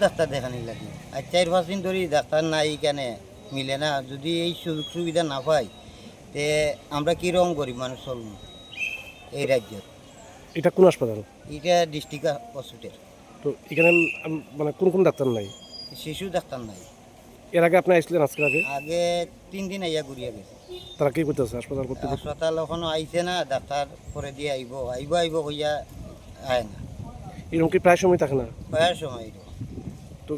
Doctor দেখানি লাগে আর চার পাঁচ দিন ধরে ডাক্তার নাই কেন, মিলে না। যদি এই সুযোগ সুবিধা না পায় তে আমরা কি কীরকম গরিব মানুষ চলব এই রাজ্যত এটা কোন হাসপাতাল? এটা ডিস্ট্রিক্ট হসপিটাল। তো এখানে আম- মানে কোন কোন ডাক্তার নাই? শিশু ডাক্তার নাই। এর আগে আপনি আসছিলেন আজকের আগে? আগে তিন দিন আইয়া ঘুরিয়া গেছে। তারা কি করতেছে হাসপাতাল করতে? হাসপাতাল এখনও আইছে না ডাক্তার পরে দিয়ে আইব। আইব আইব হইয়া আয় না। এরকম কি প্রায় সময় থাকে না? কয়ার সময়। তো